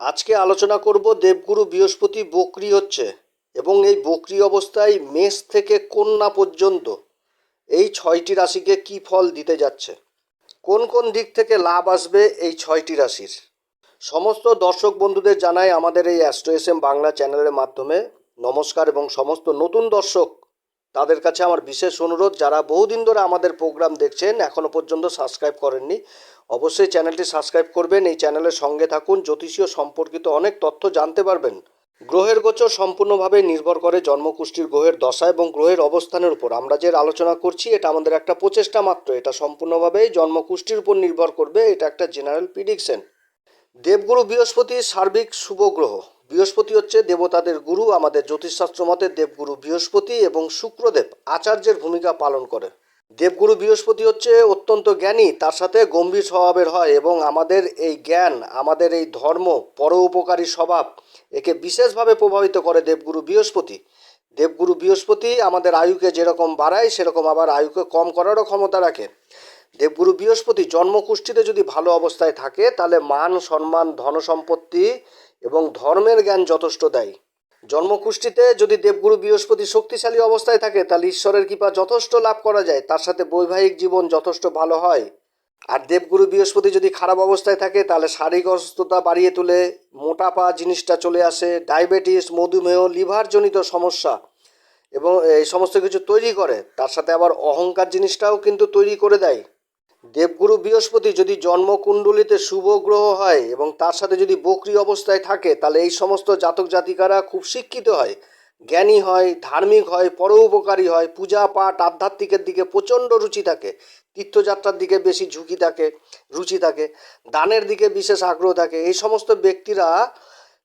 আজকে আলোচনা করব দেবগুরু বৃহস্পতি বকরি হচ্ছে এবং এই বকরি অবস্থায় মেষ থেকে কন্যা পর্যন্ত এই ছয়টি রাশিকে কি ফল দিতে যাচ্ছে? কোন কোন দিক থেকে লাভ আসবে এই ছয়টি রাশির? সমস্ত দর্শক বন্ধুদের জানাই আমাদের এই অ্যাস্ট্রো এস এম বাংলা চ্যানেলের মাধ্যমে নমস্কার এবং সমস্ত নতুন দর্শক তাদের কাছে আমার বিশেষ অনুরোধ, যারা বহুদিন ধরে আমাদের প্রোগ্রাম দেখছেন এখনও পর্যন্ত সাবস্ক্রাইব করেননি, অবশ্যই চ্যানেলটি সাবস্ক্রাইব করবেন। এই চ্যানেলের সঙ্গে থাকুন, জ্যোতিষীয় সম্পর্কিত অনেক তথ্য জানতে পারবেন। গ্রহের গোচর সম্পূর্ণভাবে নির্ভর করে জন্মকুষ্ঠির গ্রহের দশা এবং গ্রহের অবস্থানের উপর। আমরা যে আলোচনা করছি, এটা আমাদের একটা প্রচেষ্টা মাত্র। এটা সম্পূর্ণভাবেই জন্মকুষ্ঠির উপর নির্ভর করবে। এটা একটা জেনারেল প্রিডিকশন দেবগুরু বৃহস্পতি সার্বিক শুভ গ্রহ। বৃহস্পতি হচ্ছে দেবতাদের গুরু, আমাদের জ্যোতিষশাস্ত্র মতে দেবগুরু বৃহস্পতি এবং শুক্রদেব আচার্যের ভূমিকা পালন করে দেবগুরু বৃহস্পতি হচ্ছে অত্যন্ত জ্ঞানী, তার সাথে গম্ভীর স্বভাবের হয় এবং আমাদের এই জ্ঞান, আমাদের এই ধর্ম পরোপকারী স্বভাব, একে বিশেষভাবে প্রভাবিত করে দেবগুরু বৃহস্পতি। দেবগুরু বৃহস্পতি আমাদের আয়ুকে যেরকম বাড়ায়, সেরকম আবার আয়ুকে কম করারও ক্ষমতা রাখে। দেবগুরু বৃহস্পতি জন্মকুষ্ঠিতে যদি ভালো অবস্থায় থাকে, তাহলে মান, সম্মান, ধন সম্পত্তি এবং ধর্মের জ্ঞান যথেষ্ট দেয়। জন্মকুষ্ঠিতে যদি দেবগুরু বৃহস্পতি শক্তিশালী অবস্থায় থাকে, তাহলে ঈশ্বরের কৃপা যথেষ্ট লাভ করা যায়। তার সাথে বৈবাহিক জীবন যথেষ্ট ভালো হয়। আর দেবগুরু বৃহস্পতি যদি খারাপ অবস্থায় থাকে, তাহলে শারীরিক অসুস্থতা বাড়িয়ে তোলে মোটাপা জিনিসটা চলে আসে, ডায়াবেটিস, মধুমেহ, লিভারজনিত সমস্যা এবং এই সমস্ত কিছু তৈরি করে। তার সাথে আবার অহংকার জিনিসটাও কিন্তু তৈরি করে দেয়। দেবগুরু বৃহস্পতি যদি জন্মকুণ্ডলিতে শুভ গ্রহ হয় এবং তার সাথে যদি বকরি অবস্থায় থাকে, তাহলে এই সমস্ত জাতক জাতিকারা খুব শিক্ষিত হয়। জ্ঞানী হয়, ধার্মিক হয়, পরোপকারী হয়, পূজা পাঠ আধ্যাত্মিকের দিকে প্রচণ্ড রুচি থাকে, তীর্থযাত্রার দিকে বেশি ঝুঁকি থাকে, রুচি থাকে, দানের দিকে বিশেষ আগ্রহ থাকে। এই সমস্ত ব্যক্তিরা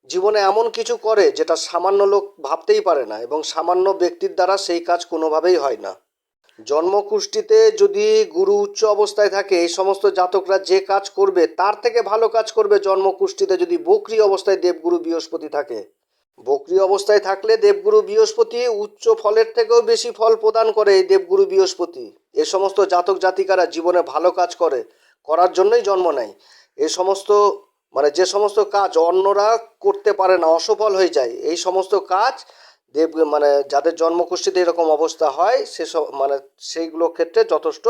জীবনে এমন কিছু করে যেটা সামান্য লোক ভাবতেই পারে না এবং সামান্য ব্যক্তির দ্বারা সেই কাজ কোনোভাবেই হয় না। জন্মকুষ্ঠিতে যদি গুরু উচ্চ অবস্থায় থাকে, এই সমস্ত জাতকরা যে কাজ করবে, তার থেকে ভালো কাজ করবে জন্মকুষ্ঠিতে যদি বকরি অবস্থায় দেবগুরু বৃহস্পতি থাকে। বকরি অবস্থায় থাকলে দেবগুরু বৃহস্পতি উচ্চ ফলের থেকেও বেশি ফল প্রদান করে এই দেবগুরু বৃহস্পতি। এ সমস্ত জাতক জাতিকারা জীবনে ভালো কাজ করে, করার জন্যই জন্ম নেয়। এ সমস্ত মানে যে সমস্ত কাজ অন্যরা করতে পারে না, অসফল হয়ে যায়, এই সমস্ত কাজ দেব মানে যাদের জন্মকুষ্ঠিতে এরকম অবস্থা হয় সেসব মানে সেইগুলো ক্ষেত্রে যথেষ্ট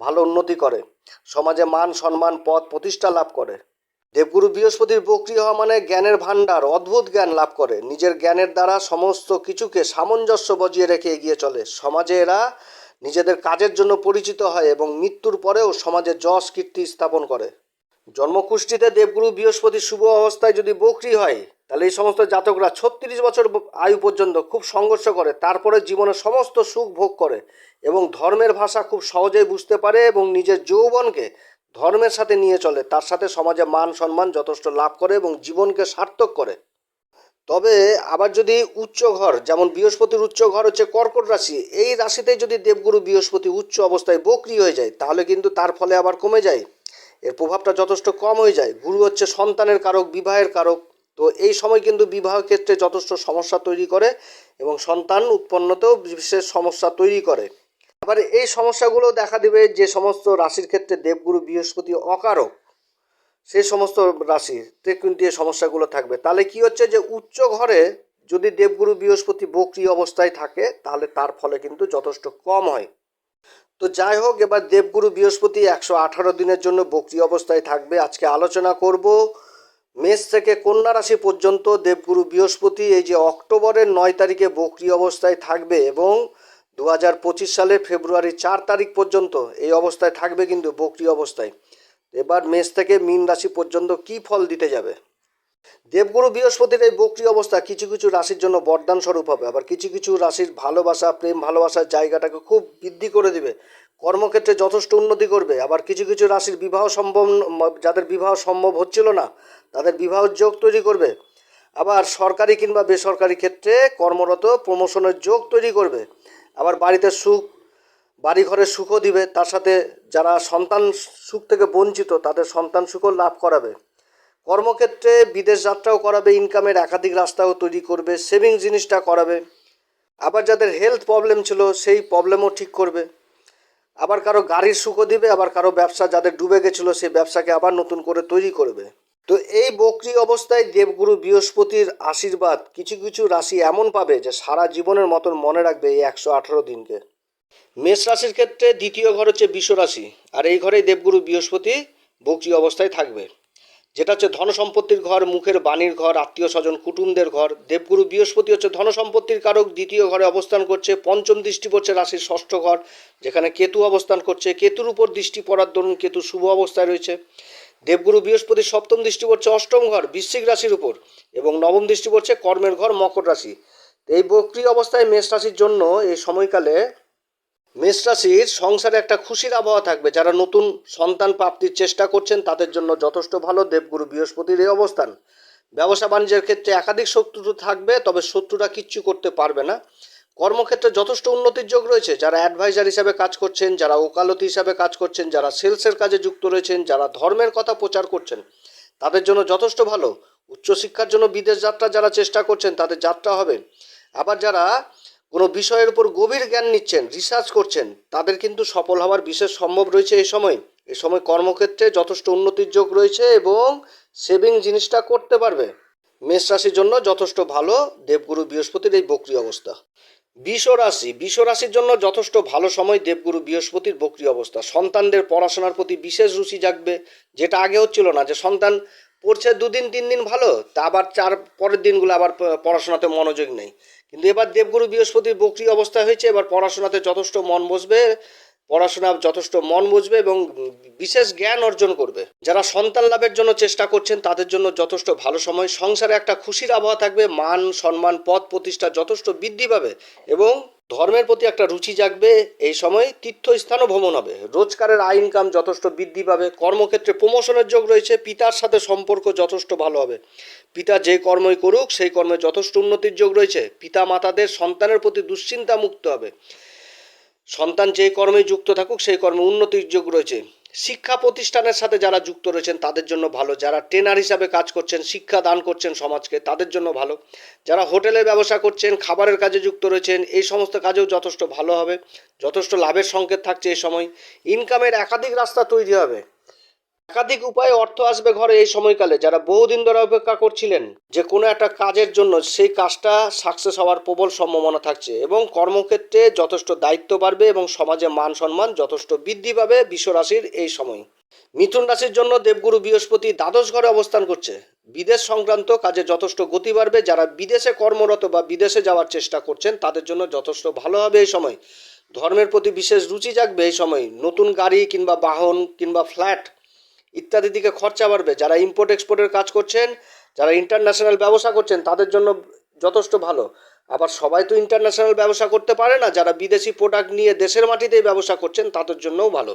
ভালো উন্নতি করে। সমাজে মান, সম্মান পদ প্রতিষ্ঠা লাভ করে। দেবগুরু বৃহস্পতির বক্রি হওয়া মানে জ্ঞানের ভাণ্ডার, অদ্ভুত জ্ঞান লাভ করে। নিজের জ্ঞানের দ্বারা সমস্ত কিছুকে সামঞ্জস্য বজিয়ে রেখে এগিয়ে চলে। সমাজে এরা নিজেদের কাজের জন্য পরিচিত হয় এবং মৃত্যুর পরেও সমাজে যশ কীর্তি স্থাপন করে। জন্মকুষ্ঠিতে দেবগুরু বৃহস্পতি শুভ অবস্থায় যদি বকরি হয়, তাহলে এই সমস্ত জাতকরা ছত্রিশ বছর আয়ু পর্যন্ত খুব সংঘর্ষ করে, তারপরে জীবনে সমস্ত সুখ ভোগ করে এবং ধর্মের ভাষা খুব সহজেই বুঝতে পারে এবং নিজের যৌবনকে ধর্মের সাথে নিয়ে চলে, তার সাথে সমাজে মান সম্মান যথেষ্ট লাভ করে এবং জীবনকে সার্থক করে। তবে আবার যদি উচ্চ ঘর, যেমন বৃহস্পতির উচ্চ ঘর হচ্ছে কর্কট রাশি, এই রাশিতে যদি দেবগুরু বৃহস্পতি উচ্চ অবস্থায় বকরি হয়ে যায়, তাহলে কিন্তু তার ফলে আবার কমে যায়। এর প্রভাবটা যথেষ্ট কম হয়ে যায়। গুরু হচ্ছে সন্তানের কারক, বিবাহের কারক। তো এই সময় কিন্তু বিবাহ ক্ষেত্রে যথেষ্ট সমস্যা তৈরি করে এবং সন্তান উৎপন্নতেও বিশেষ সমস্যা তৈরি করে। আবার এই সমস্যাগুলো দেখা দেবে যে সমস্ত রাশির ক্ষেত্রে দেবগুরু, বৃহস্পতি অকারক। সেই সমস্ত রাশিতে কিন্তু এই সমস্যাগুলো থাকবে। তাহলে কি হচ্ছে যে উচ্চ ঘরে যদি দেবগুরু, বৃহস্পতি বক্রি অবস্থায় থাকে, তাহলে তার ফলে কিন্তু যথেষ্ট কম হয়। তো যাই হোক, এবার দেবগুরু বৃহস্পতি একশো আঠারো দিনের জন্য বক্রি অবস্থায় থাকবে। আজকে আলোচনা করব মেষ থেকে কন্যা রাশি পর্যন্ত দেবগুরু বৃহস্পতি এই যে অক্টোবরের নয় তারিখে বক্রি অবস্থায় থাকবে এবং দু হাজার পঁচিশ সালে ফেব্রুয়ারি চার তারিখ পর্যন্ত এই অবস্থায় থাকবে কিন্তু বক্রি অবস্থায়। এবার মেষ থেকে মীন রাশি পর্যন্ত কি ফল দিতে যাবে? দেবগুরু বৃহস্পতির এই বক্রি অবস্থা কিছু কিছু রাশির জন্য বরদান স্বরূপ হবে। আবার কিছু কিছু রাশির ভালোবাসা, প্রেম, ভালোবাসার জায়গাটাকে খুব বৃদ্ধি করে দিবে। কর্মক্ষেত্রে যথেষ্ট উন্নতি করবে। আবার কিছু কিছু রাশির বিবাহ সম্ভব, যাদের বিবাহ সম্ভব হচ্ছিল না, তাদের বিবাহ যোগ তৈরি করবে। আবার সরকারি কিংবা বেসরকারি ক্ষেত্রে কর্মরত প্রমোশনের যোগ তৈরি করবে। আবার বাড়িতে সুখ বাড়ি ঘরের সুখও দিবে। তার সাথে যারা সন্তান সুখ থেকে বঞ্চিত, তাদের সন্তান সুখও লাভ করাবে। কর্মক্ষেত্রে বিদেশ যাত্রাও করাবে ইনকামের একাধিক রাস্তাও তৈরি করবে সেভিং জিনিসটা করাবে। আবার যাদের হেলথ প্রবলেম ছিল, সেই প্রবলেমও ঠিক করবে। আবার কারও গাড়ির সুখও দিবে, আবার কারও ব্যবসা যাদের ডুবে গেছিল, সেই ব্যবসাকে আবার নতুন করে তৈরি করবে। তো এই বকরি অবস্থায় দেবগুরু বৃহস্পতির আশীর্বাদ কিছু কিছু রাশি এমন পাবে যে সারা জীবনের মতন মনে রাখবে এই একশো আঠারো দিনকে। মেষ রাশির ক্ষেত্রে দ্বিতীয় ঘর হচ্ছে বিশ্ব রাশি, আর এই ঘরেই দেবগুরু বৃহস্পতি বকরি অবস্থায় থাকবে। যেটা হচ্ছে ধন সম্পত্তির ঘর, মুখের বাণীর ঘর, আত্মীয় স্বজন, কুটুমদের ঘর। দেবগুরু বৃহস্পতি হচ্ছে ধন সম্পত্তির কারক, দ্বিতীয় ঘরে অবস্থান করছে, পঞ্চম দৃষ্টি পড়ছে রাশির ষষ্ঠ ঘর, যেখানে কেতু অবস্থান করছে। কেতুর উপর দৃষ্টি পড়ার দরুন কেতু শুভ অবস্থায় রয়েছে। দেবগুরু বৃহস্পতির সপ্তম দৃষ্টি পড়ছে অষ্টম ঘর, বৃশ্চিক রাশির উপর এবং নবম দৃষ্টি পড়ছে কর্মের ঘর, মকর রাশি। এই বক্রি অবস্থায় মেষ রাশির জন্য এই সময়কালে মেষ রাশির সংসারে একটা খুশির আবহাওয়া থাকবে। যারা নতুন সন্তান প্রাপ্তির চেষ্টা করছেন, তাদের জন্য যথেষ্ট ভালো। দেবগুরু বৃহস্পতির এই অবস্থান। ব্যবসা বাণিজ্যের ক্ষেত্রে একাধিক শত্রু থাকবে, তবে শত্রুরা কিচ্ছু করতে পারবে না। কর্মক্ষেত্রে যথেষ্ট উন্নতির যোগ রয়েছে। যারা অ্যাডভাইজার হিসাবে কাজ করছেন, যারা ওকালতি হিসাবে কাজ করছেন, যারা সেলসের কাজে যুক্ত রয়েছেন, যারা ধর্মের কথা প্রচার করছেন, তাদের জন্য যথেষ্ট ভালো। উচ্চশিক্ষার জন্য বিদেশ যাত্রা যারা চেষ্টা করছেন, তাদের যাত্রা হবে। আবার যারা কোনো বিষয়ের উপর গভীর জ্ঞান নিচ্ছেন রিসার্চ করছেন, তাদের কিন্তু সফল হওয়ার বিশেষ সম্ভব রয়েছে এই সময়। এই সময় কর্মক্ষেত্রে যথেষ্ট উন্নতির যোগ রয়েছে এবং সেভিং জিনিসটা করতে পারবে। মেষ রাশির জন্য যথেষ্ট ভালো, দেবগুরু বৃহস্পতির এই বক্রি অবস্থা। বিষ রাশি, বিষ রাশির জন্য যথেষ্ট ভালো সময় দেবগুরু বৃহস্পতির বক্রি অবস্থা। সন্তানদের পড়াশোনার প্রতি বিশেষ রুচি জাগবে, যেটা আগে হচ্ছিল না, যে সন্তান পড়ছে দুদিন তিন দিন ভালো, তা আবার চার পরের দিনগুলো আবার পড়াশোনাতে মনোযোগ নেই। কিন্তু এবার দেবগুরু বৃহস্পতির বক্রি অবস্থা হয়েছে, এবার পড়াশোনাতে যথেষ্ট মন বসবে, পড়াশোনা যথেষ্ট মন বুঝবে এবং বিশেষ জ্ঞান অর্জন করবে। যারা সন্তান লাভের জন্য চেষ্টা করছেন, তাদের জন্য যথেষ্ট ভালো সময়। সংসারে একটা খুশির আবহাওয়া থাকবে, মান, সম্মান, পদ প্রতিষ্ঠা যথেষ্ট বৃদ্ধি পাবে এবং ধর্মের প্রতি একটা রুচি জাগবে, এই সময় তীর্থস্থানও ভ্রমণ হবে। রোজগারের আয় ইনকাম যথেষ্ট বৃদ্ধি পাবে। কর্মক্ষেত্রে প্রমোশনের যোগ রয়েছে। পিতার সাথে সম্পর্ক যথেষ্ট ভালো হবে। পিতা যে কর্মই করুক, সেই কর্মে যথেষ্ট উন্নতির যোগ রয়েছে। পিতা মাতাদের সন্তানের প্রতি দুশ্চিন্তা মুক্ত হবে। সন্তান যে কর্মে যুক্ত থাকুক, সেই কর্মে উন্নতির যোগ রয়েছে। শিক্ষা প্রতিষ্ঠানের সাথে যারা যুক্ত রয়েছেন, তাদের জন্য ভালো। যারা ট্রেনার হিসাবে কাজ করছেন, শিক্ষা দান করছেন সমাজকে, তাদের জন্য ভালো। যারা হোটেলের ব্যবসা করছেন, খাবারের কাজে যুক্ত রয়েছেন, এই সমস্ত কাজেও যথেষ্ট ভালো হবে। যথেষ্ট লাভের সংকেত থাকছে এই সময়। ইনকামের একাধিক রাস্তা তৈরি হবে। একাধিক উপায়ে অর্থ আসবে ঘরে এই সময়কালে। যারা বহুদিন ধরে অপেক্ষা করছিলেন যে কোনো একটা কাজের জন্য সেই কাজটা সাকসেস হওয়ার প্রবল সম্ভাবনা থাকছে এবং কর্মক্ষেত্রে যথেষ্ট দায়িত্ব বাড়বে এবং সমাজে মান সম্মান যথেষ্ট বৃদ্ধি পাবে বিশ্বরাশির এই সময়। মিথুন রাশির জন্য দেবগুরু বৃহস্পতি দ্বাদশ ঘরে অবস্থান করছে। বিদেশ সংক্রান্ত কাজে যথেষ্ট গতি বাড়বে। যারা বিদেশে কর্মরত বা বিদেশে যাওয়ার চেষ্টা করছেন, তাদের জন্য যথেষ্ট ভালো হবে এই সময়। ধর্মের প্রতি বিশেষ রুচি জাগবে এই সময়। নতুন গাড়ি কিংবা বাহন কিংবা ফ্ল্যাট ইত্যাদি দিকে খরচা বাড়বে। যারা ইম্পোর্ট এক্সপোর্টের কাজ করছেন, যারা ইন্টারন্যাশনাল ব্যবসা করছেন, তাদের জন্য যথেষ্ট ভালো। আবার সবাই তো ইন্টারন্যাশনাল ব্যবসা করতে পারে না, যারা বিদেশি প্রোডাক্ট নিয়ে দেশের মাটিতেই ব্যবসা করছেন, তাদের জন্যও ভালো।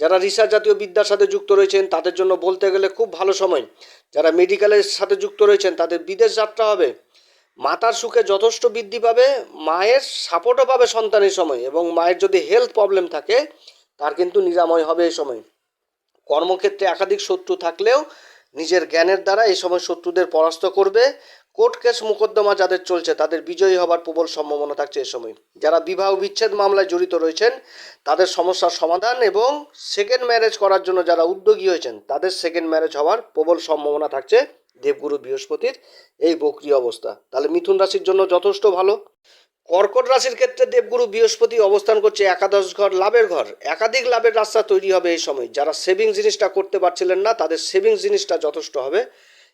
যারা রিসার্চ জাতীয় বিদ্যার সাথে যুক্ত রয়েছেন, তাদের জন্য বলতে গেলে খুব ভালো সময়। যারা মেডিকেলের সাথে যুক্ত রয়েছেন, তাদের বিদেশ যাত্রা হবে। মাতার সুখে যথেষ্ট বৃদ্ধি পাবে, মায়ের সাপোর্টও পাবে সন্তানের সময় এবং মায়ের যদি হেলথ প্রবলেম থাকে, তার কিন্তু নিরাময় হবে এই সময়। কর্মক্ষেত্রে একাধিক শত্রু থাকলেও নিজের জ্ঞানের দ্বারা এই সময় শত্রুদের পরাস্ত করবে। কোর্ট কেস মোকদ্দমা যাদের চলছে, তাদের বিজয়ী হবার প্রবল সম্ভাবনা থাকছে এই সময়। যারা বিবাহ বিচ্ছেদ মামলায় জড়িত রয়েছেন, তাদের সমস্যার সমাধান এবং সেকেন্ড ম্যারেজ করার জন্য যারা উদ্যোগী হয়েছেন, তাদের সেকেন্ড ম্যারেজ হওয়ার প্রবল সম্ভাবনা থাকছে দেবগুরু বৃহস্পতির এই বক্রি অবস্থা। তাহলে মিথুন রাশির জন্য যথেষ্ট ভালো। কর্কট রাশির ক্ষেত্রে দেবগুরু বৃহস্পতি অবস্থান করছে একাদশ ঘর, লাভের ঘর। একাধিক লাভের রাস্তা তৈরি হবে এই সময়। যারা সেভিং জিনিসটা করতে পারছিলেন না, তাদের সেভিং জিনিসটা যথেষ্ট হবে।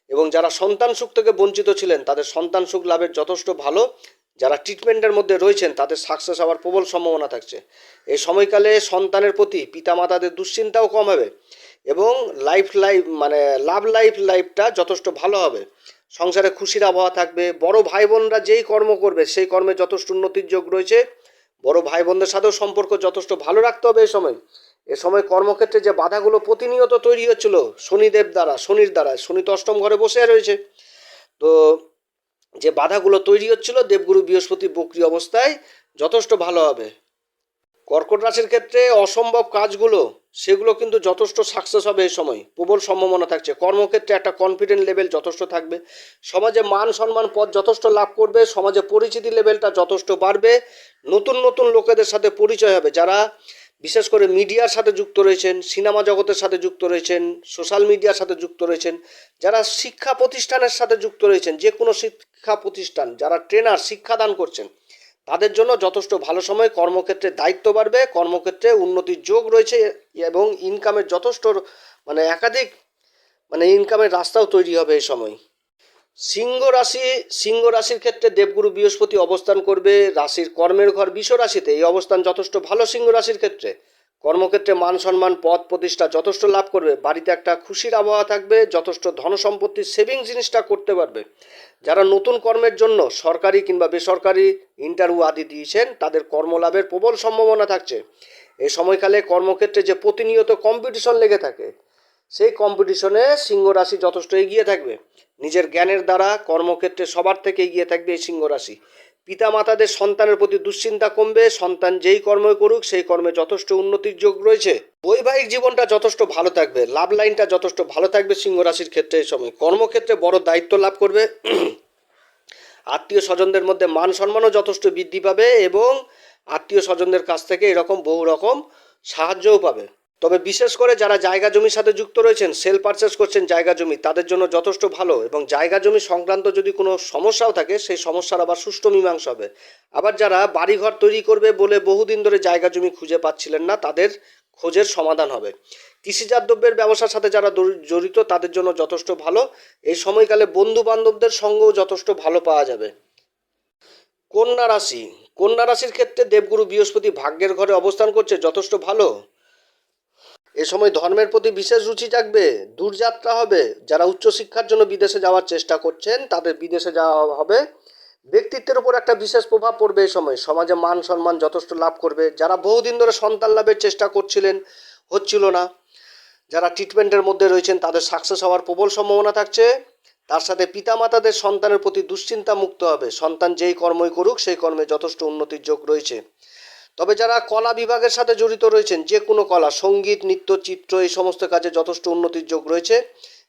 এবং যারা সন্তান সুখ থেকে বঞ্চিত ছিলেন, তাদের সন্তান সুখ লাভের যথেষ্ট ভালো। যারা ট্রিটমেন্টের মধ্যে রয়েছেন, তাদের সাকসেস হওয়ার প্রবল সম্ভাবনা থাকছে। এই সময়কালে সন্তানের প্রতি পিতামাতাদের দুশ্চিন্তাও কম হবে। এবং লাইফ লাইফ মানে লাভ লাইফ লাইফটা যথেষ্ট ভালো হবে। সংসারে খুশির আবহাওয়া থাকবে। বড় ভাই বোনরা যেই কর্ম করবে, সেই কর্মে যথেষ্ট উন্নতির যোগ রয়েছে। বড় ভাই বোনদের সাথেও সম্পর্ক যথেষ্ট ভালো রাখতে হবে এই সময়। এ সময় কর্মক্ষেত্রে যে বাধাগুলো প্রতিনিয়ত তৈরি হচ্ছিল, শনিদেব দ্বারা, শনির দ্বারা শনি তো অষ্টম ঘরে বসে রয়েছে। তো যে বাধাগুলো তৈরি হচ্ছিল, দেবগুরু বৃহস্পতি বক্রি অবস্থায় যথেষ্ট ভালো হবে। কর্কট রাশির ক্ষেত্রে অসম্ভব কাজগুলো সেগুলো কিন্তু যথেষ্ট সাকসেস হবে এই সময়। প্রবল সম্ভাবনা থাকছে। কর্মক্ষেত্রে একটা কনফিডেন্ট লেভেল যথেষ্ট থাকবে। সমাজে মান সম্মান পদ যথেষ্ট লাভ করবে। সমাজে পরিচিতি লেভেলটা যথেষ্ট বাড়বে। নতুন নতুন লোকেদের সাথে পরিচয় হবে। যারা বিশেষ করে মিডিয়ার সাথে যুক্ত রয়েছেন, সিনেমা জগতের সাথে যুক্ত রয়েছেন সোশ্যাল মিডিয়ার সাথে যুক্ত রয়েছেন, যারা শিক্ষা প্রতিষ্ঠানের সাথে যুক্ত রয়েছেন যে কোনো শিক্ষা প্রতিষ্ঠান, যারা ট্রেনার শিক্ষাদান করছেন তাদের জন্য যথেষ্ট ভালো সময়, কর্মক্ষেত্রে দায়িত্ব বাড়বে, কর্মক্ষেত্রে উন্নতির যোগ রয়েছে এবং ইনকামের যথেষ্ট মানে একাধিক মানে ইনকামের রাস্তাও তৈরি হবে এই সময়। সিংহ রাশি, সিংহ রাশির ক্ষেত্রে দেবগুরু বৃহস্পতি অবস্থান করবে, রাশির কর্মের ঘর, বিষ রাশিতে এই অবস্থান যথেষ্ট ভালো সিংহ রাশির ক্ষেত্রে। কর্মক্ষেত্রে মান সম্মান পদ প্রতিষ্ঠা যথেষ্ট লাভ করবে। বাড়িতে একটা খুশির আবহাওয়া থাকবে, যথেষ্ট ধন সম্পত্তির সেভিং জিনিসটা করতে পারবে। যারা নতুন কর্মের জন্য সরকারি কিংবা বেসরকারি ইন্টারভিউ আদি দিয়েছেন, তাদের কর্মলাভের প্রবল সম্ভাবনা থাকছে। এই সময়কালে কর্মক্ষেত্রে যে প্রতিনিয়ত কম্পিটিশন লেগে থাকে, সেই কম্পিটিশনে সিংহ রাশি যথেষ্ট এগিয়ে থাকবে। নিজের জ্ঞানের দ্বারা কর্মক্ষেত্রে সবার থেকে এগিয়ে থাকবে এই সিংহ রাশি। পিতা মাতাদের সন্তানের প্রতি দুশ্চিন্তা কমবে, সন্তান যেই কর্মই করুক, সেই কর্মে যথেষ্ট উন্নতির যোগ রয়েছে। বৈবাহিক জীবনটা যথেষ্ট ভালো থাকবে, লাভ লাইনটা যথেষ্ট ভালো থাকবে সিংহ রাশির ক্ষেত্রে এই সময়। কর্মক্ষেত্রে বড় দায়িত্ব লাভ করবে। আত্মীয় স্বজনদের মধ্যে মান সম্মানও যথেষ্ট বৃদ্ধি পাবে এবং আত্মীয় স্বজনদের কাছ থেকে এরকম বহু রকম সাহায্যও পাবে। তবে বিশেষ করে যারা জায়গা জমির সাথে যুক্ত রয়েছেন সেল পারচেস করছেন জায়গা জমি, তাদের জন্য যথেষ্ট ভালো এবং জায়গা জমি সংক্রান্ত যদি কোনো সমস্যাও থাকে, সেই সমস্যার আবার সুষ্ঠু মীমাংস হবে। আবার যারা বাড়িঘর তৈরি করবে বলে বহুদিন ধরে জায়গা জমি খুঁজে পাচ্ছিলেন না, তাদের খোঁজের সমাধান হবে। কৃষিজাত দ্রব্যের ব্যবসার সাথে যারা জড়িত, তাদের জন্য যথেষ্ট ভালো। এই সময়কালে বন্ধু বান্ধবদের সঙ্গেও যথেষ্ট ভালো পাওয়া যাবে। কন্যা রাশি, কন্যা রাশির ক্ষেত্রে দেবগুরু বৃহস্পতি ভাগ্যের ঘরে অবস্থান করছে, যথেষ্ট ভালো। এ সময় ধর্মের প্রতি বিশেষ রুচি জাগবে দূরযাত্রা হবে। যারা উচ্চশিক্ষার জন্য বিদেশে যাওয়ার চেষ্টা করছেন, তাদের বিদেশে যাওয়া হবে। ব্যক্তিত্বের উপর একটা বিশেষ প্রভাব পড়বে এই সময়। সমাজে মান সম্মান যথেষ্ট লাভ করবে। যারা বহুদিন ধরে সন্তান লাভের চেষ্টা করছিলেন, হচ্ছিল না। যারা ট্রিটমেন্টের মধ্যে রয়েছেন, তাদের সাকসেস হওয়ার প্রবল সম্ভাবনা থাকছে। তার সাথে পিতামাতাদের সন্তানের প্রতি দুশ্চিন্তা মুক্ত হবে। সন্তান যেই কর্মই করুক, সেই কর্মে যথেষ্ট উন্নতির যোগ রয়েছে। তবে যারা কলা বিভাগের সাথে জড়িত রয়েছেন, যে কোনো কলা, সংগীত, নৃত্য, চিত্র, এই সমস্ত কাজে যথেষ্ট উন্নতির যোগ রয়েছে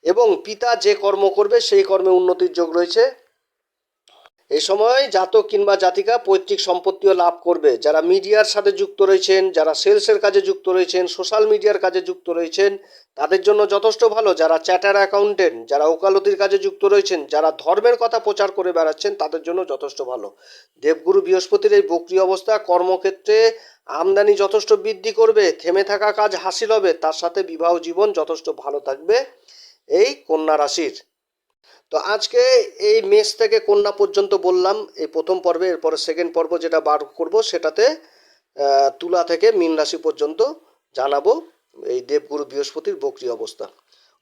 এবং পিতা যে কর্ম করবে, সেই কর্মে উন্নতির যোগ রয়েছে। এই সময় জাতক কিংবা জাতিকা পৈতৃক সম্পত্তিও লাভ করবে। যারা মিডিয়ার সাথে যুক্ত রয়েছেন, যারা সেলসের কাজে যুক্ত রয়েছেন, সোশ্যাল মিডিয়ার কাজে যুক্ত রয়েছেন, তাদের জন্য যথেষ্ট ভালো। যারা চ্যাটার অ্যাকাউন্টেন্ট, যারা ওকালতির কাজে যুক্ত রয়েছেন, যারা ধর্মের কথা প্রচার করে বেড়াচ্ছেন, তাদের জন্য যথেষ্ট ভালো। দেবগুরু বৃহস্পতির এই বক্রি অবস্থা কর্মক্ষেত্রে আমদানি যথেষ্ট বৃদ্ধি করবে, থেমে থাকা কাজ হাসিল হবে, তার সাথে বিবাহ জীবন যথেষ্ট ভালো থাকবে, এই কন্যা রাশির। তো আজকে এই মেষ থেকে কন্যা পর্যন্ত বললাম, এই প্রথম পর্বে, এরপরে সেকেন্ড পর্ব যেটা বার করব সেটাতে তুলা থেকে মীন রাশি পর্যন্ত জানাব এই দেবগুরু বৃহস্পতির বক্রি অবস্থা।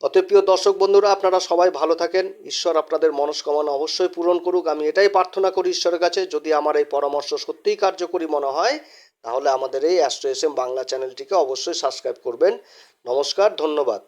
অতএব দর্শক বন্ধুরা, আপনারা সবাই ভালো থাকেন। ঈশ্বর আপনাদের মনস্কামনা অবশ্যই পূরণ করুক। আমি এটাই প্রার্থনা করি ঈশ্বরের কাছে, যদি আমার এই পরামর্শ সত্যিই কার্যকরী মনে হয়, তাহলে আমাদের এই অ্যাস্ট্রো এস এম বাংলা চ্যানেলটিকে অবশ্যই সাবস্ক্রাইব করবেন। নমস্কার, ধন্যবাদ।